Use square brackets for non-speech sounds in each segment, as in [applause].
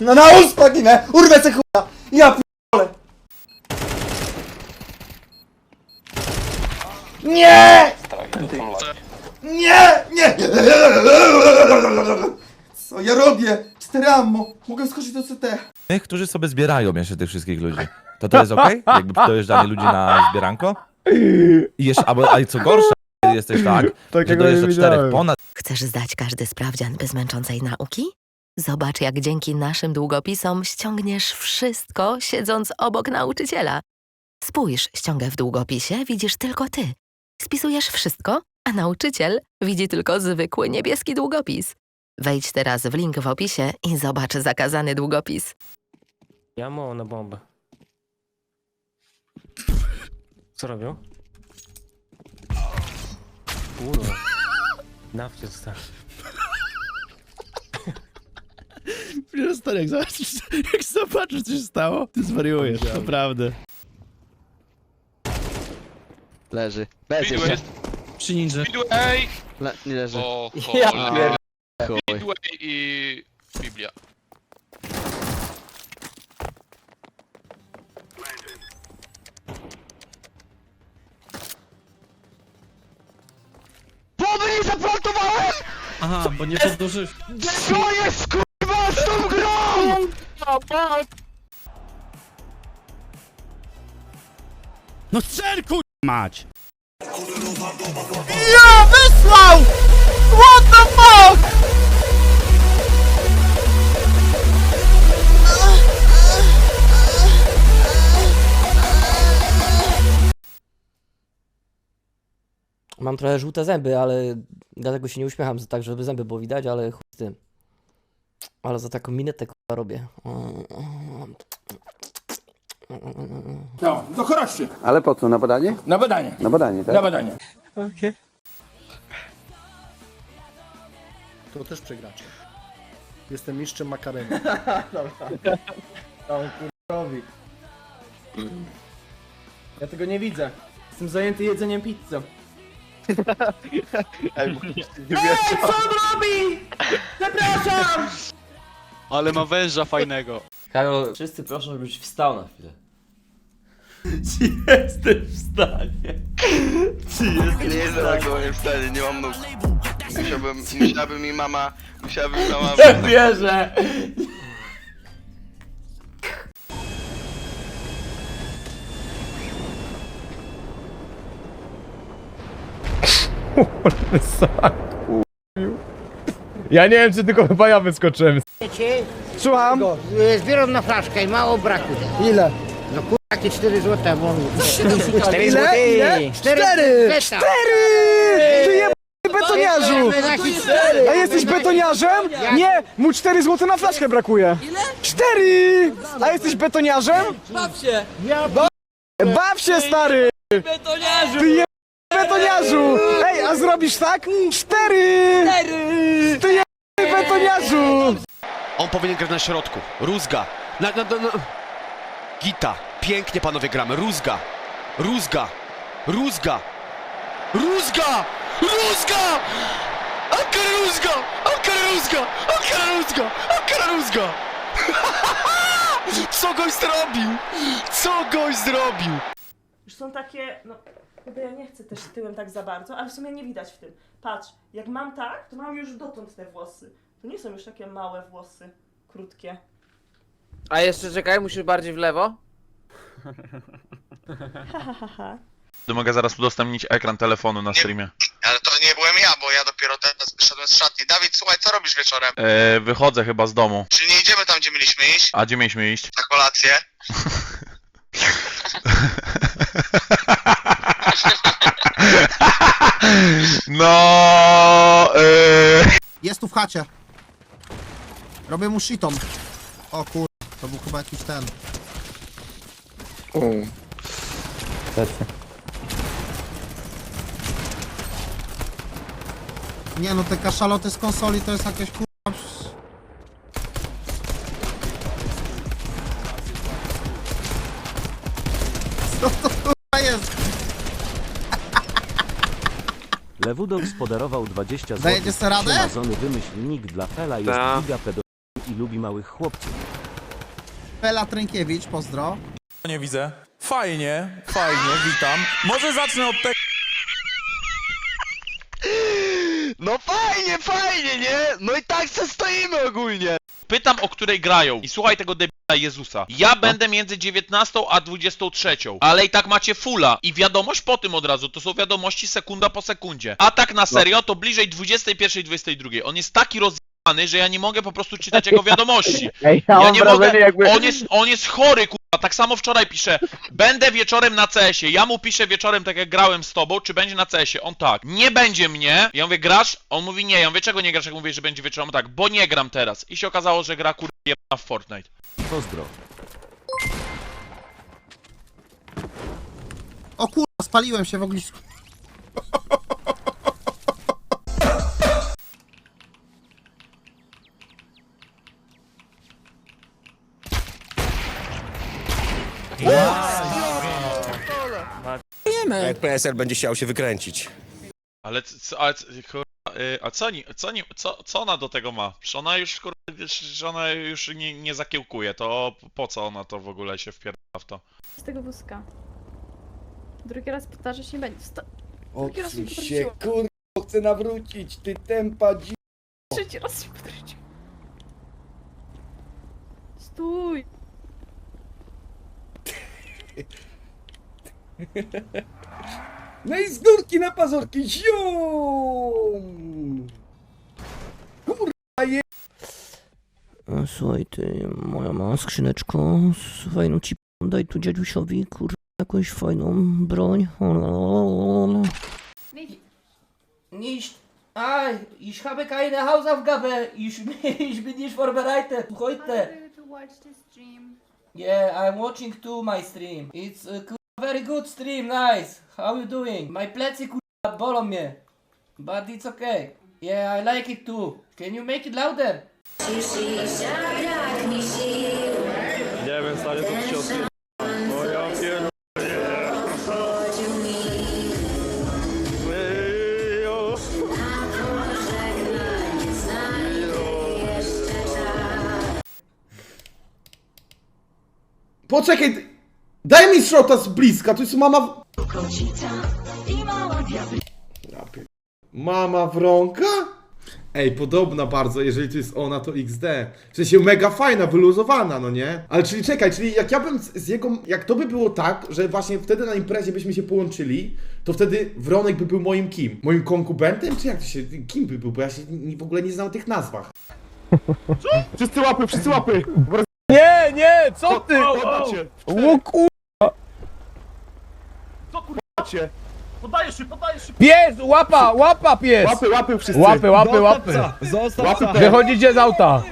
No na uspa ginę! Urwę se chuja! Ja p***ole! Nie! Nie! Nie! Co ja robię? 4 ammo! Mogę skoczyć do CT. Tych, którzy sobie zbierają jeszcze tych wszystkich ludzi. To to jest okej? Jakby dojeżdżali ludzi na zbieranko? I jeszcze, albo, a co gorsza, jesteś tak, że Takiego nie dojeżdża czterech widziałem. ponad Chcesz zdać każdy sprawdzian bez męczącej nauki? Zobacz, jak dzięki naszym długopisom ściągniesz wszystko, siedząc obok nauczyciela. Spójrz, ściągę w długopisie, widzisz tylko ty. Spisujesz wszystko, a nauczyciel widzi tylko zwykły niebieski długopis. Wejdź teraz w link w opisie i zobacz zakazany długopis. Jamo na bombę. Co robią? Kurwa. Nawcie został. Przecież stary, jak zobaczysz, jak zobaczysz, co się stało, ty zwariujesz, naprawdę. Leży. Bez Midway, jeszcze. Przy ninja. Midway, Le nie leży. o Ja cholera. Chuj. Midway i Biblia. Bomby nie zaplantowałem! Aha, bo nie podłożysz. Co jest tą No strzel, kur... mać! Mam trochę żółte zęby, ale dlatego się nie uśmiecham, tak żeby zęby było widać, ale chuj z tym. Ale za taką minetę kurwa robię. No, to chodźcie. Ale po co, na badanie? Na badanie. Na badanie, tak? Na badanie. To też przegracie. Jestem mistrzem makarenu. [laughs] Ja tego nie widzę. Jestem zajęty jedzeniem pizzy. [laughs] Ale ma węża fajnego. Karol, wszyscy proszą, żebyś wstał na chwilę. [laughs] Nie jestem na gołym stanie, nie mam nóg. Musiałbym, musiałaby mi mama, musiałaby mi mama... Wierzę! [laughs] Ja nie wiem, czy tylko chyba ja wyskoczyłem. Słucham? Zbieram na flaszkę i mało brakuje. Ile? No kurwa, jakie 4 złote, bo... 4 Ile? Ile? Cztery! Cztery! Ty je betoniarzu! A jesteś betoniarzem? Nie! Mu 4 zł na flaszkę brakuje. Ile? 4! A jesteś betoniarzem? Baw się! Baw się, stary! Betoniarzu! Ty betoniarzu! Ej, a zrobisz tak? 4! Ty je betoniarzu! On powinien grać na środku. Rózga. Na, na, na, na. Gita. Pięknie panowie gramy. Rózga. Rózga. Rózga. Rózga! Rózga! Ankara Rózga! Ankara Rózga! Ankara Rózga! Ankara Rózga! [laughs] Co goś zrobił? Co goś zrobił? Już są takie, no, chyba ja nie chcę też tyłem tak za bardzo, ale w sumie nie widać w tym. Patrz, jak mam tak, to mam już dotąd te włosy. To nie są już takie małe włosy, krótkie. A jeszcze czekaj, musisz bardziej w lewo. Ha, ha, ha, ha. Mogę zaraz udostępnić ekran telefonu na streamie. Ale to nie byłem ja, bo ja dopiero teraz wyszedłem z szatni. Dawid, słuchaj, co robisz wieczorem? E, wychodzę chyba z domu. Czy nie idziemy tam, gdzie mieliśmy iść? A gdzie mieliśmy iść? Na kolację? [laughs] No, e... Jest tu w chacie. Robię mu shitom. O kur... To był chyba jakiś ten. Nie no, te kaszaloty z konsoli to jest jakieś kurwa... Co to kurwa jest? Lewudok spodarował 20 Dajecie sobie radę? Amazony wymyśl nick dla Fela jest Ta. giga pedo i lubi małych chłopców. Bela Trynkiewicz, pozdro. Nie widzę. Fajnie, fajnie, witam. Może zacznę od tego. No fajnie, fajnie, nie? No i tak se stoimy ogólnie. Pytam, o której grają. I słuchaj tego debila Jezusa. Ja będę między 19 a 23. Ale i tak macie fulla. I wiadomość po tym od razu. To są wiadomości sekunda po sekundzie. A tak na serio to bliżej 21, 22. On jest taki że ja nie mogę po prostu czytać jego wiadomości. [laughs] Ej, Ja nie mogę. On jest, on jest chory, kurwa. Tak samo wczoraj pisze. Będę wieczorem na CS-ie. Ja mu piszę wieczorem, tak jak grałem z tobą, czy będzie na CS-ie. On tak. Nie będzie mnie. Ja mówię, grasz? On mówi, nie. Ja mówię, czego nie grasz? Jak mówię, że będzie wieczorem? On tak, bo nie gram teraz. I się okazało, że gra kurwa jebana w Fortnite. Pozdro. O kurwa, spaliłem się w ognisku. [laughs] Jak PSL będzie chciał się wykręcić. Ale co, ale, co- kurwa, y, a co, ni- co, ni- co, co ona do tego ma? Przecież ona już kurwa, że ona już nie, nie zakiełkuje, to po co ona to w ogóle się wpierdala w to? Z tego wózka. Drugi raz powtarzać nie będzie. Sto... Drugi raz mi Odsuń się, kurwa, chcę nawrócić, ty tempa dzi... Trzeci raz mi powróciło. Stój! [laughs] No i z górki na pazurki, zium! E, Słuchaj ty, moja ma skrzyneczko z fajną ci daj tu dziadusiowi, kur... jakąś fajną broń. Nicht. Ah, ich habe keine Hausaufgabe. Ich, [laughs] ich bin nicht vorbereitet heute. Yeah, I'm watching too my stream. It's kurwa, very good stream, nice. How you doing? My plecy kurwa bolą mnie. But it's okay. Yeah, I like it too. Can you make it louder? Nie wiem, stary, to się. O ja. Poczekaj, daj mi szrota z bliska, to jest mama... Ja pier- Mama wronka? Ej, podobna bardzo, jeżeli to jest ona, to XD. W sensie mega fajna, wyluzowana, no nie? Ale czyli czekaj, czyli jak ja bym z, z jego... Jak to by było tak, że właśnie wtedy na imprezie byśmy się połączyli, to wtedy Wronek by był moim kim? Moim konkubentem? Czy jak to się... Kim by był? Bo ja się nie, w ogóle nie znam o tych nazwach. Wszyscy łapy, wszyscy łapy! Nie, nie, co ty? O kurwa! Co Podajesz się, podajesz się! Pies, łapa, łapa pies! Łapy, łapy wszyscy! Łapy, łapy, łapy! Zostaw psa! Wychodzicie z auta!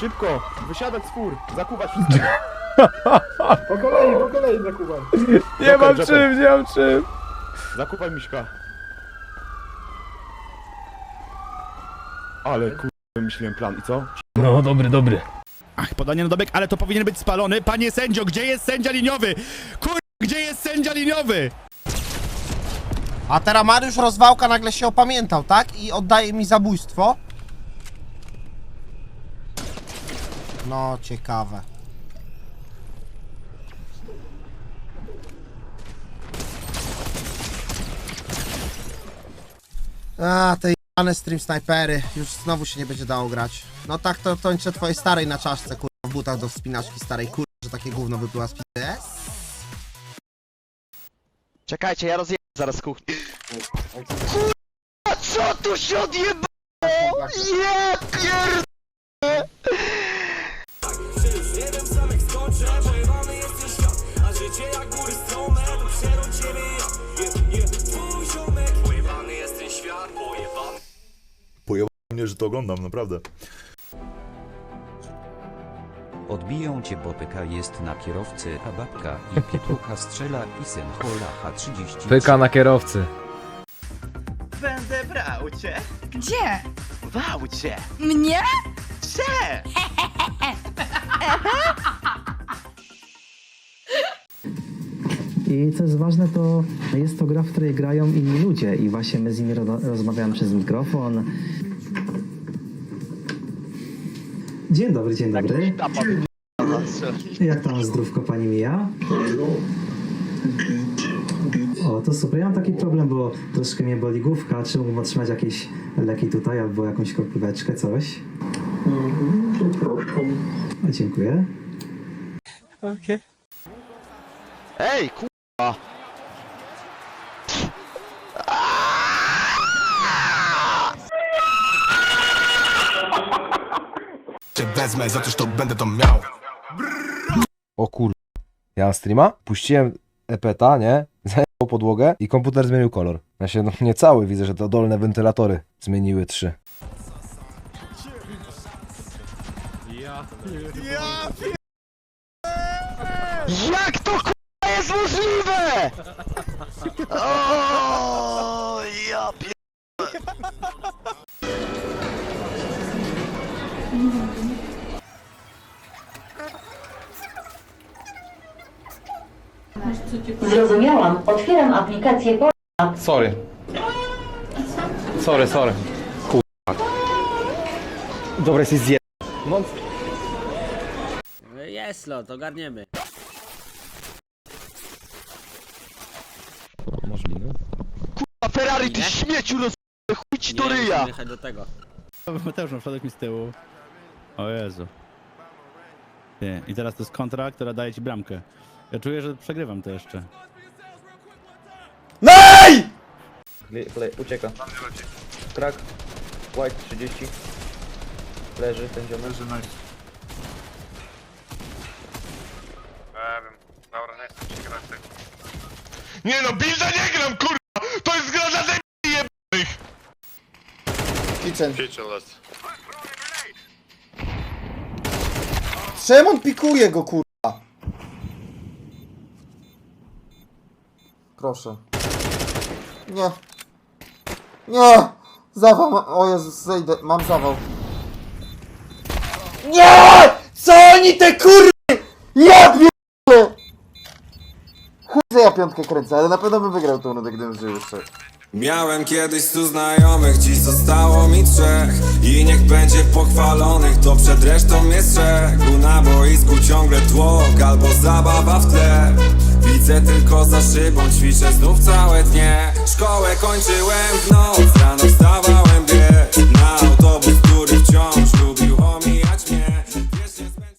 Szybko, wysiadać z fur, zakuwać wszystko. [laughs] po kolei, po kolei zakuwaj. Nie mam czym, nie mam czym. Zakuwaj miśka. Ale kur... wymyśliłem plan i co? No, dobry, dobry. Ach, podanie na dobek, ale to powinien być spalony. Panie sędzio, gdzie jest sędzia liniowy? Kur... gdzie jest sędzia liniowy? A teraz Mariusz Rozwałka nagle się opamiętał, tak? I oddaje mi zabójstwo. No, ciekawe. A, te jane stream snajpery. Już znowu się nie będzie dało grać. No tak to tończę twojej starej na czaszce, kurwa, w butach do wspinaczki starej, kurwa, że takie gówno wypływa z pizdy. Czekajcie, ja rozjebę zaraz kuchnię. Kurwa, co tu się odjebało? Ja pierd... Nie, że to oglądam, naprawdę. Odbiją cię, bo pyka jest na kierowcy, a babka i pietrucha strzela i syn hola H30. Pyka na kierowcy. Będę brał cię Gdzie? w aucie. Mnie? Cze! I co jest ważne, to jest to gra, w której grają inni ludzie i właśnie my z nimi ro- rozmawiamy przez mikrofon. Dzień dobry, dzień dobry. Jak tam zdrówko pani mija? O, to super. Ja mam taki problem, bo troszkę mnie boli główka. Czy mógłbym otrzymać jakieś leki tutaj albo jakąś koplóweczkę, coś? O, dziękuję. Ej, Wezmę, za coś to będę to miał. O kur... Ja mam streama, puściłem epeta, nie? [laughs] Zajęło podłogę i komputer zmienił kolor. Ja się, no nie cały, widzę, że to dolne wentylatory zmieniły trzy. Jak to kurwa jest możliwe? [laughs] O, Zrozumiałam. Otwieram aplikację Sorry. Sorry, sorry. Kurwa. Dobra, jesteś zje... No, Jest lot, ogarniemy. Możliwe. A Ferrari, ty śmieciu roz... chuj ci do ryja! jechać do tego. Mateusz, na przodek mi z tyłu. O Jezu. Nie. I teraz to jest kontra, która daje ci bramkę. Ja czuję, że przegrywam to jeszcze. Ucieka. Krak. White 30. Leży ten ziomek. Leży nice. Nie no, Bilda nie gram, kurwa! To jest gra dla debi jebanych! Kitchen. Czemu on pikuje go, kurwa? Proszę. Nie. Nie! Zawał ma... O Jezus, zejdę. Mam zawał. Nie! Co oni te kurwy? Ja pierdolę! Chuj, ja piątkę kręcę, ale na pewno bym wygrał tą rundę, gdybym żył jeszcze. Miałem kiedyś stu znajomych, dziś zostało mi trzech. I niech będzie pochwalonych, to przed resztą jest trzech. Na boisku ciągle tłok albo zabawa w tle. Widzę tylko za szybą, ćwiczę znów całe dnie. Szkołę kończyłem w noc, rano wstawałem